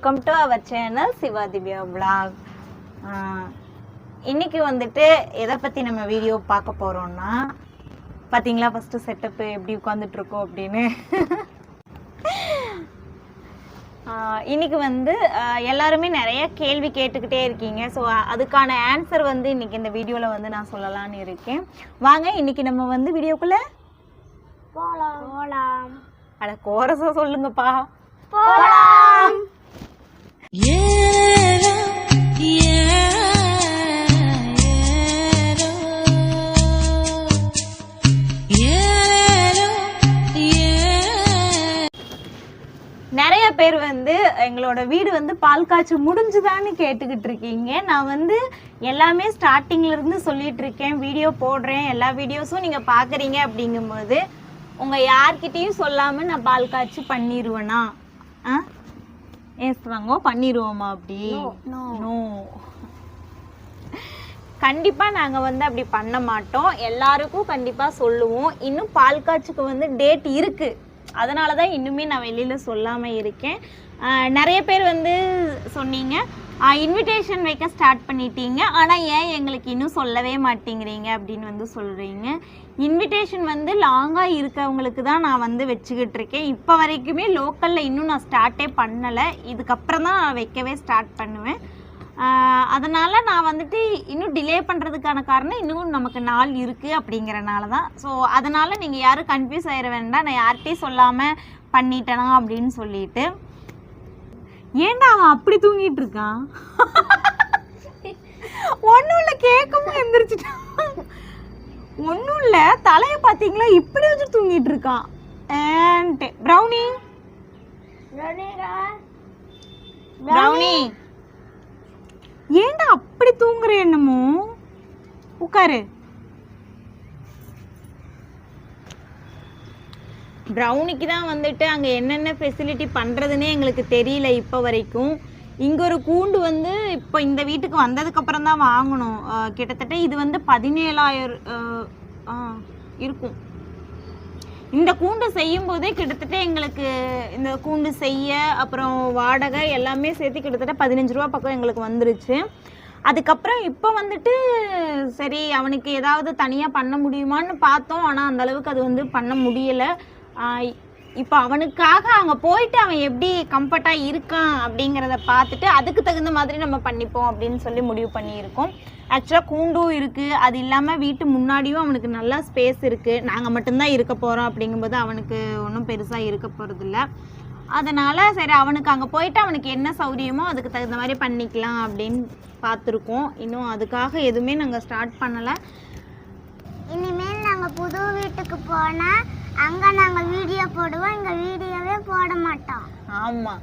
Welcome to our channel Siva Divya vlog. ஆஹ் இன்னைக்கு வந்துட்டு எதை பத்தி நம்ம வீடியோ பார்க்க போறோம்னா பாத்தீங்களா ஃபர்ஸ்ட் செட்டப் எப்படி உட்காந்துட்டு இருக்கோம் அப்படின்னு. ஆஹ் இன்னைக்கு வந்து எல்லாருமே நிறைய கேள்வி கேட்டுக்கிட்டே இருக்கீங்க. ஸோ அதுக்கான ஆன்சர் வந்து இன்னைக்கு இந்த வீடியோவில் வந்து நான் சொல்லலாம்னு இருக்கேன். வாங்க இன்னைக்கு நம்ம வந்து வீடியோக்குள்ள போலாம். போலாம். அட கோரஸா சொல்லுங்கப்பா. போலாம். நிறைய பேர் வந்து எங்களோட வீடு வந்து பால் காய்ச்சி முடிஞ்சுதான்னு கேட்டுக்கிட்டு இருக்கீங்க. நான் வந்து எல்லாமே ஸ்டார்டிங்ல இருந்து சொல்லிட்டு இருக்கேன். வீடியோ போடுறேன். எல்லா வீடியோஸும் நீங்க பாக்குறீங்க அப்படிங்கும்போது உங்க யார்கிட்டயும் சொல்லாம நான் பால் காய்ச்சி பண்ணிடுவேனா ஆ? ஏசுவாங்க? பண்ணிடுவோமா அப்படி. நோ கண்டிப்பா நாங்க வந்து அப்படி பண்ண மாட்டோம். எல்லாருக்கும் கண்டிப்பா சொல்லுவோம். இன்னும் பால் காய்ச்சுக்கு வந்து டேட் இருக்கு. அதனால தான் இன்னுமே நான் வெளியில சொல்லாம இருக்கேன். ஆஹ் நிறைய பேர் வந்து சொன்னீங்க. இன்விடேஷன் வைக்க ஸ்டார்ட் பண்ணிட்டீங்க. ஆனால் ஏன் எங்களுக்கு இன்னும் சொல்லவே மாட்டேங்கிறீங்க அப்படின்னு வந்து சொல்கிறீங்க இன்விடேஷன் வந்து லாங்காக இருக்கவங்களுக்கு தான் நான் வந்து வச்சுக்கிட்டு இருக்கேன். இப்போ வரைக்குமே லோக்கலில் இன்னும் நான் ஸ்டார்ட்டே பண்ணலை. இதுக்கப்புறம் தான் நான் வைக்கவே ஸ்டார்ட் பண்ணுவேன். அதனால் நான் வந்துட்டு இன்னும் டிலே பண்ணுறதுக்கான காரணம் இன்னும் நமக்கு நாள் இருக்குது அப்படிங்கிறனால தான். ஸோ அதனால் நீங்கள் யாரும் கன்ஃபியூஸ் ஆயிட வேண்டாம். நான் யார்கிட்டையும் சொல்லாமல் பண்ணிட்டேனா அப்படின்னு சொல்லிட்டு. ஏன்டா அவன் அப்படி தூங்கிட்டு இருக்கான்? ஒன்றும் இல்லை கேட்கவும் எந்திரிச்சிட்டான். ஒன்றும் இல்லை தலையை பார்த்தீங்களா? இப்படி வச்சு தூங்கிட்டு இருக்கான். ஏன்ட்டு ப்ரௌனி? ப்ரௌனி? ஏன்டா அப்படி தூங்குற என்னமோ? உட்காரு. ப்ரௌனிக்கு தான் வந்துட்டு அங்கே என்னென்ன ஃபெசிலிட்டி பண்ணுறதுன்னே எங்களுக்கு தெரியல இப்போ வரைக்கும். இங்கே ஒரு கூண்டு வந்து இப்போ இந்த வீட்டுக்கு வந்ததுக்கப்புறம் தான் வாங்கணும். கிட்டத்தட்ட இது வந்து பதினேழாயிரம் இருக்கும். இந்த கூண்டு செய்யும் போதே கிட்டத்தட்ட எங்களுக்கு இந்த கூண்டு செய்ய அப்புறம் வாடகை எல்லாமே சேர்த்து கிட்டத்தட்ட பதினஞ்சு ரூபா பக்கம் எங்களுக்கு வந்துருச்சு. அதுக்கப்புறம் இப்போ வந்துட்டு சரி அவனுக்கு ஏதாவது தனியாக பண்ண முடியுமான்னு பார்த்தோம். ஆனால் அந்தளவுக்கு அது வந்து பண்ண முடியலை. இப்போ அவனுக்காக அங்கே போயிட்டு அவன் எப்படி கம்ஃபர்ட்டாக இருக்கான் அப்படிங்கிறத பார்த்துட்டு அதுக்கு தகுந்த மாதிரி நம்ம பண்ணிப்போம் அப்படின்னு சொல்லி முடிவு பண்ணியிருக்கோம். ஆக்சுவலாக கூண்டும் இருக்குது அது இல்லாமல் வீட்டு முன்னாடியும் அவனுக்கு நல்லா ஸ்பேஸ் இருக்குது நாங்கள் மட்டும்தான் இருக்க போகிறோம் அப்படிங்கும்போது அவனுக்கு ஒன்றும் பெருசாக இருக்க போகிறதில்ல அதனால் சரி அவனுக்கு அங்கே போயிட்டு அவனுக்கு என்ன சௌரியமோ அதுக்கு தகுந்த மாதிரி பண்ணிக்கலாம் அப்படின்னு பார்த்துருக்கோம். இன்னும் அதுக்காக எதுவுமே நாங்கள் ஸ்டார்ட் பண்ணலை. இனிமேல் நாங்கள் புது வீட்டுக்கு போனால் அங்க நாங்க வீடியோ போடுவோம் இங்க வீடியோவே போட மாட்டோம். ஆமா.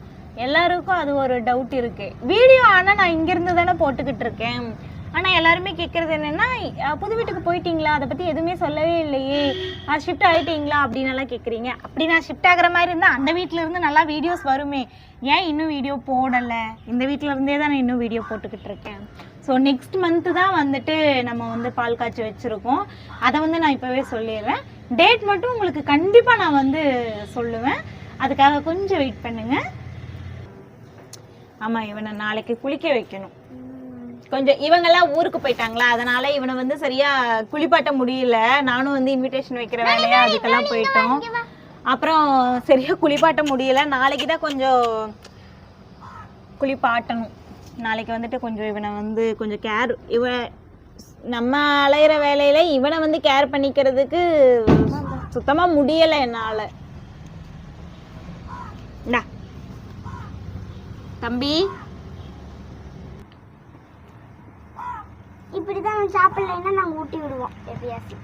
எல்லாருக்கும் அது ஒரு டவுட் இருக்கு. வீடியோ ஆனா நான் இங்க இருந்து தானே போட்டுக்கிட்டு இருக்கேன். ஆனா எல்லாருமே கேக்குறது என்னன்னா புது வீட்டுக்கு போயிட்டீங்களா? அதை பத்தி எதுவுமே சொல்லவே இல்லையே. ஷிஃப்ட் ஆயிட்டீங்களா? அப்படின்னு எல்லாம் கேக்குறீங்க. அப்படி நான் ஷிஃப்ட் ஆகுற மாதிரி இருந்தா அந்த வீட்டில் இருந்து நல்லா வீடியோஸ் வருமே. ஏன் இன்னும் வீடியோ போடல? இந்த வீட்டில் இருந்தே தான் நான் இன்னும் வீடியோ போட்டுக்கிட்டு இருக்கேன். ஸோ நெக்ஸ்ட் மந்த்து தான் வந்துட்டு நம்ம வந்து பால் காய்ச்சி வச்சுருக்கோம். அதை வந்து நான் இப்போவே சொல்லிடுறேன். டேட் மட்டும் உங்களுக்கு கண்டிப்பாக நான் வந்து சொல்லுவேன். அதுக்காக கொஞ்சம் வெயிட் பண்ணுங்க. ஆமா இவனை நாளைக்கு குளிக்க வைக்கணும். கொஞ்சம் இவங்கெல்லாம் ஊருக்கு போயிட்டாங்களா? அதனால இவனை வந்து சரியா குளிப்பாட்ட முடியல. நானும் வந்து இன்விடேஷன் வைக்கிற வேலையா அதுக்கெல்லாம் போயிட்டோம். அப்புறம் சரியா குளிப்பாட்ட முடியல. நாளைக்கு தான் கொஞ்சம் குளிப்பாட்டணும். நாளைக்கு வந்துட்டு கொஞ்சம் இவனை வந்து கொஞ்சம் கேர் இவ நம்ம அலையிற வேலையில இவனை வந்து கேர் பண்ணிக்கிறதுக்கு சுத்தமா முடியல என்னால. தம்பி. இப்படிதான் அவன் சாப்பிடலைன்னா நாங்க ஊட்டி விடுவோம் எப்பயாச்சும்.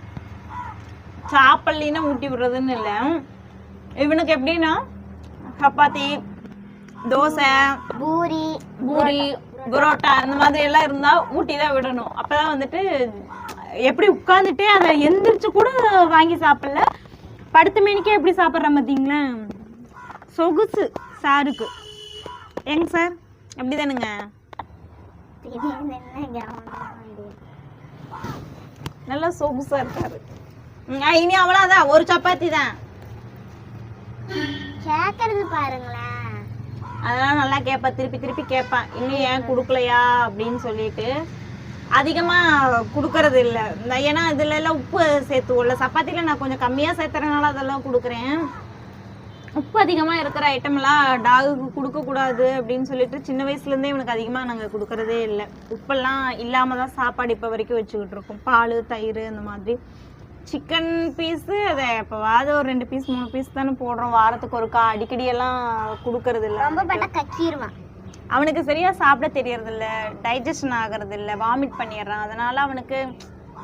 சாப்பிடலின்னா ஊட்டி விடுறதுன்னு இல்லை. இவனுக்கு எப்படின்னா சப்பாத்தி தோசை பூரி பூரி புரோட்டா அந்த மாதிரி எல்லாம் இருந்தா ஊட்டி தான் விடணும். அப்பதான் வந்துட்டு எப்படி உட்காந்துட்டே அதை எந்திரிச்சு கூட வாங்கி சாப்பிடல. படுத்த மீனிக்கே எப்படி சாப்பிட்றேன் பார்த்தீங்களா சொகுசு சாருக்கு. ஏங்க சார் எப்படி தானுங்க நல்லா சொகுசா இருக்காரு. இனி அவ்வளோதான் ஒரு சப்பாத்தி தான் பாருங்களேன். அதெல்லாம் நல்லா கேட்பேன் திருப்பி திருப்பி கேட்பேன் இன்னும் ஏன் கொடுக்கலையா அப்படின்னு சொல்லிட்டு அதிகமாக கொடுக்கறது இல்லை. ஏன்னா இதுல எல்லாம் உப்பு சேர்த்துவோம்ல. சப்பாத்தியில் நான் கொஞ்சம் கம்மியாக சேர்த்துறதுனால அதெல்லாம் கொடுக்குறேன். உப்பு அதிகமாக இருக்கிற ஐட்டம்லாம் டாகுக்கு கொடுக்கக்கூடாது அப்படின்னு சொல்லிட்டு சின்ன வயசுலேருந்தே இவனுக்கு அதிகமாக நாங்கள் கொடுக்கறதே இல்லை. உப்பெல்லாம் இல்லாமல் தான் சாப்பாடு இப்போ வரைக்கும் வச்சுக்கிட்டு இருக்கோம். பால் தயிர் அந்த மாதிரி. சிக்கன் பீஸு அதை எப்போவாவது ஒரு ரெண்டு பீஸ் மூணு பீஸ் தானே போடுறோம். வாரத்துக்கு ஒருக்கா அடிக்கடி எல்லாம் கொடுக்கறது இல்லை ரொம்ப கக்கிடுவான் அவனுக்கு சரியா சாப்பிட தெரியறதில்ல டைஜஷன் ஆகிறது இல்ல வாமிட் பண்ணிடுறான். அதனால அவனுக்கு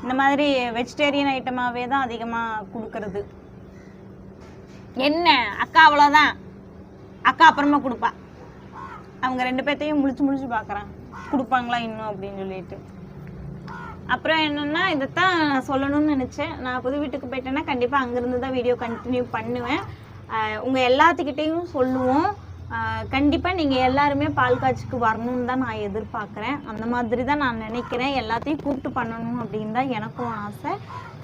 இந்த மாதிரி வெஜிடேரியன் ஐட்டமாவே தான் அதிகமா கொடுக்கறது. என்ன? அக்கா அவ்வளோதான் அக்கா அப்புறமா கொடுப்பா. அவங்க ரெண்டு பேர்த்தையும் முழிச்சு முழிச்சு பார்க்கறான். கொடுப்பாங்களா இன்னும் அப்படின்னு சொல்லிட்டு. அப்புறம் என்னன்னா இதைத்தான் நான் சொல்லணும்னு நினச்சேன். நான் புது வீட்டுக்கு போயிட்டேன்னா கண்டிப்பாக அங்கேருந்து தான் வீடியோ கண்டினியூ பண்ணுவேன். உங்கள் எல்லாத்துக்கிட்டேயும் சொல்லுவோம். கண்டிப்பாக நீங்கள் எல்லாருமே பால் காட்சிக்கு வரணும்னு தான் நான் எதிர்பார்க்குறேன். அந்த மாதிரி தான் நான் நினைக்கிறேன். எல்லாத்தையும் கூப்பிட்டு பண்ணணும் அப்படின்னு தான் எனக்கும் ஆசை.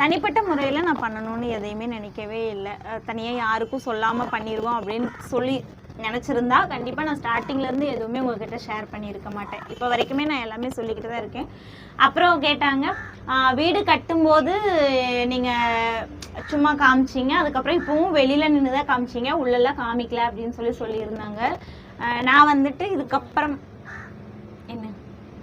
தனிப்பட்ட முறையில் நான் பண்ணணும்னு எதையுமே நினைக்கவே இல்லை. தனியாக யாருக்கும் சொல்லாமல் பண்ணிடுவோம் அப்படின்னு சொல்லி நினச்சிருந்தா கண்டிப்பாக நான் ஸ்டார்டிங்லேருந்து எதுவுமே உங்ககிட்ட ஷேர் பண்ணியிருக்க மாட்டேன். இப்போ வரைக்குமே நான் எல்லாமே சொல்லிக்கிட்டு தான் இருக்கேன். அப்புறம் கேட்டாங்க வீடு கட்டும்போது நீங்கள் சும்மா காமிச்சிங்க. அதுக்கப்புறம் இப்போவும் வெளியில் நின்று தான் காமிச்சிங்க. உள்ளெல்லாம் காமிக்கல அப்படின்னு சொல்லி சொல்லியிருந்தாங்க. நான் வந்துட்டு இதுக்கப்புறம்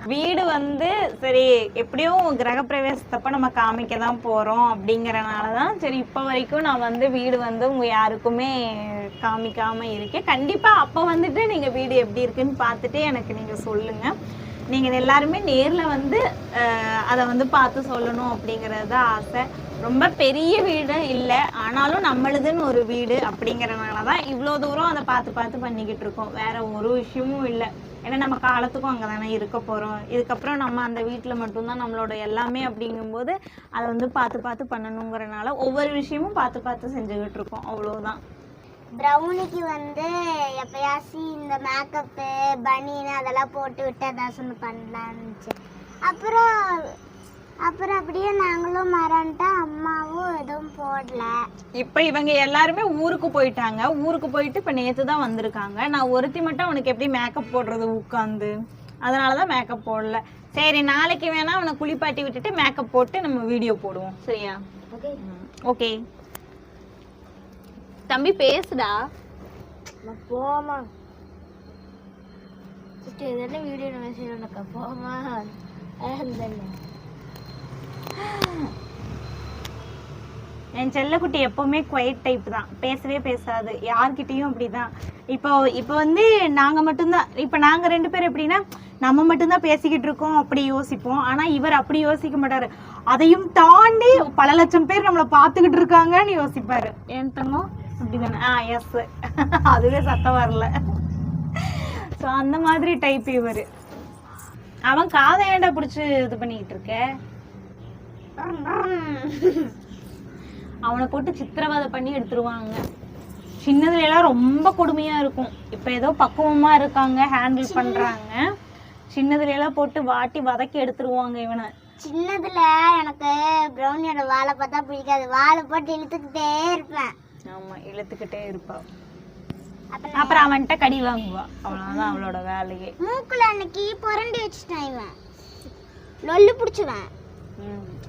வீடு வந்து சரி எப்படியும் கிரகப்பிரவேசத்தப்ப நம்ம காமிக்க தான் போகிறோம் அப்படிங்கறனால தான் சரி இப்போ வரைக்கும் நான் வந்து வீடு வந்து உங்கள் யாருக்குமே காமிக்காம இருக்கேன். கண்டிப்பாக அப்போ வந்துட்டு நீங்கள் வீடு எப்படி இருக்குன்னு பார்த்துட்டு எனக்கு நீங்கள் சொல்லுங்கள் நீங்கள் எல்லாருமே நேரில் வந்து அதை வந்து பார்த்து சொல்லணும் அப்படிங்கிறது தான் ஆசை. ரொம்ப பெரிய வீடு இல்லை ஆனாலும் நம்மளுதுன்னு ஒரு வீடு அப்படிங்கறனால தான் இவ்வளோ தூரம் அதை பார்த்து பார்த்து பண்ணிக்கிட்டு இருக்கோம். வேற ஒரு விஷயமும் இல்லை. ஏன்னா நம்ம காலத்துக்கும் அங்கே தானே இருக்க போகிறோம் இதுக்கப்புறம் நம்ம அந்த வீட்டில் மட்டும்தான் நம்மளோட எல்லாமே அப்படிங்கும்போது அதை வந்து பார்த்து பார்த்து பண்ணணுங்கிறனால ஒவ்வொரு விஷயமும் பார்த்து பார்த்து செஞ்சுக்கிட்டு இருக்கோம். அவ்வளோதான் ப்ரௌனிக்கு வந்து எப்பயாச்சும் இந்த மேக்கப்பு பனியன் அதெல்லாம் போட்டு விட்டு ஏதாச்சும் பண்ணலான்னுச்சு அப்புறம் அப்புறம் அப்படியே நாங்களும் மறந்துட்டா அம்மாவும் எதுவும் போடல. இப்போ இவங்க எல்லாருமே ஊருக்கு போயிட்டாங்க. ஊருக்கு போயிட்டு இப்போ நேற்று தான் வந்திருக்காங்க. நான் ஒருத்தி மட்டும் அவனுக்கு எப்படி மேக்கப் போடுறது உட்காந்து அதனால தான் மேக்கப் போடல. சரி நாளைக்கு வேணா அவனை குளிப்பாட்டி விட்டுட்டு மேக்கப் போட்டு நம்ம வீடியோ போடுவோம். சரியா? ஓகே தம்பி பேசுடா. போமா இது என்ன வீடியோ நம்ம செய்யணும்க்கா போமா என் செல்லக்குட்டி எப்பவுமே குவைட் டைப் தான். பேசவே பேசாது. யார்கிட்டயும் அப்படிதான். இப்போ இப்போ வந்து நாங்க மட்டும்தான். இப்போ நாங்க ரெண்டு பேரும் எப்படின்னா நம்ம மட்டும்தான் பேசிக்கிட்டு இருக்கோம் அப்படி யோசிப்போம். ஆனா இவர் அப்படி யோசிக்க மாட்டாரு. அதையும் தாண்டி பல லட்சம் பேர் நம்மளை பார்த்துக்கிட்டு இருக்காங்கன்னு யோசிப்பாரு. ஏன் தங்கம்? அப்படிதானே? ஆ எஸ் அதுவே சத்தம் வரல. ஸோ அந்த மாதிரி டைப் இவர். அவன் காதை ஏன்டா பிடிச்சி இது பண்ணிக்கிட்டு இருக்க? அவனை போட்டு சித்திரவதை பண்ணி எடுத்துருவாங்க. சின்னதுல எல்லாம் ரொம்ப கொடுமையா இருக்கும். இப்ப ஏதோ பக்குவமா இருக்காங்க ஹேண்டில் பண்றாங்க. சின்னதுல எல்லாம் போட்டு வாட்டி வதக்கி எடுத்துருவாங்க இவனை. சின்னதுல எனக்கு ப்ரௌனியோட வாழை பார்த்தா பிடிக்காது. வாழை போட்டு இழுத்துக்கிட்டே இருப்பேன். ஆமா இழுத்துக்கிட்டே இருப்பா. அப்புறம் அவன்கிட்ட கடி வாங்குவா. அவ்வளவுதான் அவளோட வேலையே. மூக்குல அன்னைக்கு புரண்டி வச்சுட்டான் இவன். லொல்லு பிடிச்சுவேன்.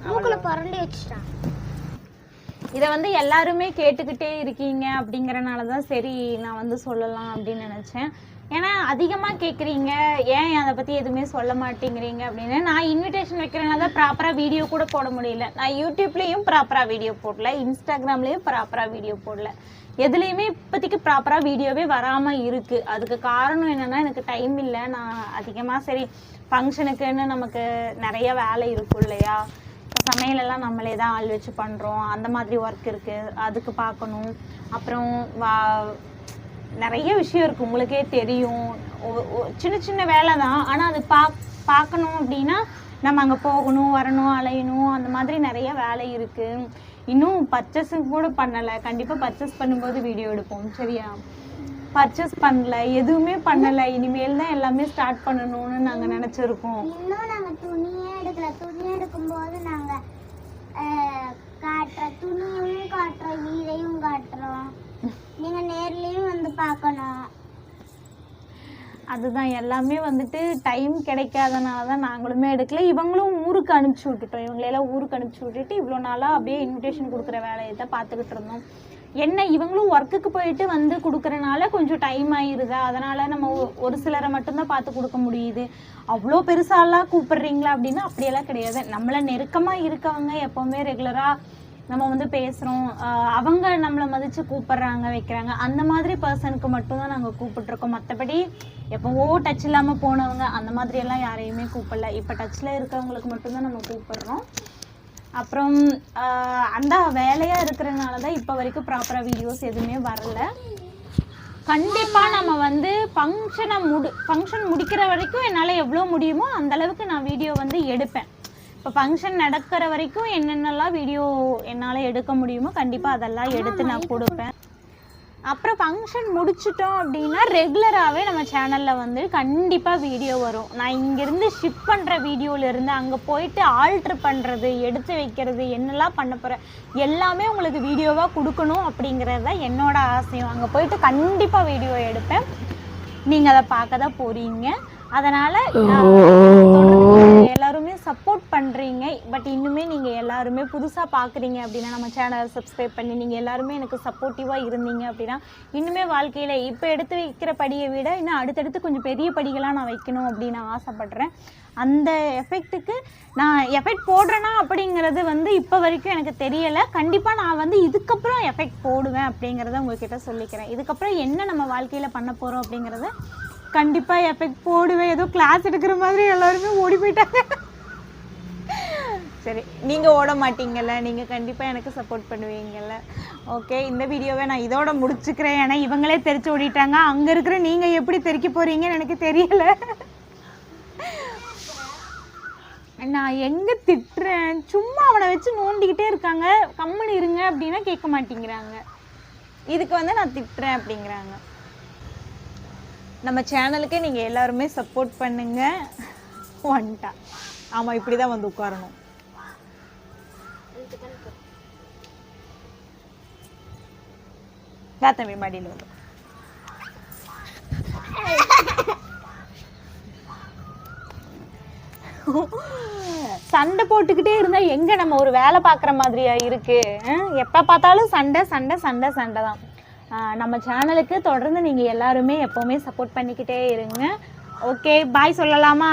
மூக்குல புரண்டி வச்சுட்டான். இதை வந்து எல்லாருமே கேட்டுக்கிட்டே இருக்கீங்க அப்படிங்கறனால தான் சரி நான் வந்து சொல்லலாம் அப்படின்னு நினச்சேன். ஏன்னா அதிகமாக கேட்குறீங்க ஏன் அதை பற்றி எதுவுமே சொல்ல மாட்டேங்கிறீங்க? அப்படின்னு நான் இன்விடேஷன் வைக்கிறனால தான் ப்ராப்பராக வீடியோ கூட போட முடியல. நான் யூடியூப்லேயும் ப்ராப்பராக வீடியோ போடல இன்ஸ்டாகிராம்லேயும் ப்ராப்பராக வீடியோ போடல. எதுலேயுமே இப்போதைக்கு ப்ராப்பராக வீடியோவே வராமல் இருக்குது அதுக்கு காரணம் என்னென்னா எனக்கு டைம் இல்லை. நான் அதிகமாக சரி ஃபங்க்ஷனுக்குன்னு நமக்கு நிறைய வேலை இருக்கும் இல்லையா? இப்போ சமையலெல்லாம் நம்மளே தான் ஆள் வச்சு பண்ணுறோம் அந்த மாதிரி ஒர்க் இருக்குது அதுக்கு பார்க்கணும். அப்புறம் வா நிறைய விஷயம் இருக்குது உங்களுக்கே தெரியும். ஒ- சின்ன சின்ன வேலை தான். ஆனால் அது பா பார்க்கணும் அப்படின்னா நம்ம அங்கே போகணும் வரணும் அலையணும் அந்த மாதிரி நிறைய வேலை இருக்குது இன்னும் பர்ச்சேஸும் கூட பண்ணலை. கண்டிப்பாக பர்ச்சேஸ் பண்ணும்போது வீடியோ எடுப்போம். சரியா? பர்ச்சேஸ் பண்ணல. எதுவுமே பண்ணலை. இனிமேல் தான் எல்லாமே ஸ்டார்ட் பண்ணணும்னு நாங்கள் நினச்சிருக்கோம். இன்னும் நாங்க துணியே எடுக்கல. துணி எடுக்கும்போது நாங்க காட்டுற துணியும் காட்டுறோம். வீடையும் காட்டுறோம். நீங்கள் நேர்லேயும் வந்து பார்க்கணும். அதுதான் எல்லாமே வந்துட்டு டைம் கிடைக்காதனால தான் நாங்களுமே எடுக்கல. இவங்களும் ஊருக்கு அனுப்பிச்சி விட்டுட்டோம். இவங்களையெல்லாம் ஊருக்கு அனுப்பிச்சி விட்டுட்டு இவ்வளோ நாளாக அப்படியே இன்விடேஷன் கொடுக்குற வேலையை தான் பார்த்துக்கிட்டு இருந்தோம். என்ன இவங்களும் ஒர்க்குக்கு போயிட்டு வந்து கொடுக்குறனால கொஞ்சம் டைம் ஆயிடுது அதனால் நம்ம ஒ- ஒரு சிலரை மட்டும்தான் பார்த்து கொடுக்க முடியுது. அவ்வளோ பெருசாலாம் கூப்பிடுறீங்களா அப்படின்னா அப்படியெல்லாம் கிடையாது. நம்மளை நெருக்கமாக இருக்கவங்க எப்போவுமே ரெகுலராக நம்ம வந்து பேசுகிறோம் அவங்க நம்மளை மதித்து கூப்பிட்றாங்க வைக்கிறாங்க. அந்த மாதிரி பர்சனுக்கு மட்டும்தான் நாங்கள் கூப்பிட்ருக்கோம் மற்றபடி எப்போவோ டச் இல்லாமல் போனவங்க அந்த மாதிரியெல்லாம் யாரையுமே கூப்பிடல. இப்போ டச்சில் இருக்கிறவங்களுக்கு மட்டும்தான் நம்ம கூப்பிட்றோம். அப்புறம் அந்த வேலையாக இருக்கிறனால தான் இப்போ வரைக்கும் ப்ராப்பராக வீடியோஸ் எதுவுமே வரல. கண்டிப்பாக நம்ம வந்து ஃபங்க்ஷனை முடி ஃபங்க்ஷன் முடிக்கிற வரைக்கும் என்னால் எவ்வளோ முடியுமோ அந்தளவுக்கு நான் வீடியோ வந்து எடுப்பேன். இப்போ ஃபங்க்ஷன் நடக்கிற வரைக்கும் என்னென்னலாம் வீடியோ என்னால் எடுக்க முடியுமோ கண்டிப்பாக அதெல்லாம் எடுத்து நான் கொடுப்பேன். அப்புறம் ஃபங்க்ஷன் முடிச்சிட்டோம் அப்படின்னா ரெகுலராகவே நம்ம சேனலில் வந்து கண்டிப்பாக வீடியோ வரும். நான் இங்கேருந்து ஷிப் பண்ணுற வீடியோலேருந்து அங்கே போயிட்டு ஆல்ட்ரு பண்ணுறது எடுத்து வைக்கிறது என்னெல்லாம் பண்ண போகிறேன் எல்லாமே உங்களுக்கு வீடியோவாக கொடுக்கணும் அப்படிங்கிறது தான் என்னோட ஆசையும். அங்கே போயிட்டு கண்டிப்பாக வீடியோ எடுப்பேன். நீங்கள் அதை பார்க்க தான் போகிறீங்க அதனால் எல்லாருமே சப்போர்ட் பண்ணுறீங்க பட் இன்னுமே நீங்கள் எல்லாருமே புதுசாக பார்க்குறீங்க அப்படின்னா நம்ம சேனலை சப்ஸ்கிரைப் பண்ணி நீங்கள் எல்லாருமே எனக்கு சப்போர்ட்டிவாக இருந்தீங்க அப்படின்னா இன்னுமே வாழ்க்கையில் இப்போ எடுத்து வைக்கிற படியை விட இன்னும் அடுத்தடுத்து கொஞ்சம் பெரிய படிகளாக நான் வைக்கணும் அப்படின்னு நான் ஆசைப்பட்றேன். அந்த எஃபெக்ட்டுக்கு நான் எஃபெக்ட் போடுறேனா அப்படிங்கிறது வந்து இப்போ வரைக்கும் எனக்கு தெரியலை. கண்டிப்பாக நான் வந்து இதுக்கப்புறம் எஃபெக்ட் போடுவேன் அப்படிங்கிறத உங்ககிட்ட சொல்லிக்கிறேன். இதுக்கப்புறம் என்ன நம்ம வாழ்க்கையில் பண்ண போகிறோம் அப்படிங்கிறத கண்டிப்பாக எஃபெக்ட் போடுவேன். ஏதோ கிளாஸ் எடுக்கிற மாதிரி எல்லாருமே ஓடி போயிட்டாங்க. சரி நீங்கள் ஓட மாட்டீங்கல்ல நீங்கள் கண்டிப்பாக எனக்கு சப்போர்ட் பண்ணுவீங்கல்ல. ஓகே இந்த வீடியோவை நான் இதோட முடிச்சுக்கிறேன். ஏன்னா இவங்களே தெரிச்சு ஓடிட்டாங்க. அங்கே இருக்கிற நீங்கள் எப்படி தெரிக்க போகிறீங்கன்னு எனக்கு தெரியல. நான் எங்கே திட்டுறேன்? சும்மா அவனை வச்சு நோண்டிக்கிட்டே இருக்காங்க. கம்முன்னு இருங்க அப்படின்னா கேட்க மாட்டேங்கிறாங்க. இதுக்கு வந்து நான் திட்டுறேன் அப்படிங்கிறாங்க. நம்ம சேனலுக்கு நீங்கள் எல்லாருமே சப்போர்ட் பண்ணுங்க. வந்துட்டா. ஆமாம் இப்படி தான் வந்து உட்காரணும். வா தம்பி மடியில் வந்து சண்டை போட்டுக்கிட்டே இருந்தா எங்க நம்ம ஒரு வேலை பார்க்குற மாதிரியா இருக்கு? எப்ப பார்த்தாலும் சண்டை சண்டை சண்டை சண்டை தான். ஆஹ் நம்ம சேனலுக்கு தொடர்ந்து நீங்க எல்லாருமே எப்பவுமே சப்போர்ட் பண்ணிக்கிட்டே இருங்க. ஓகே பாய் சொல்லலாமா?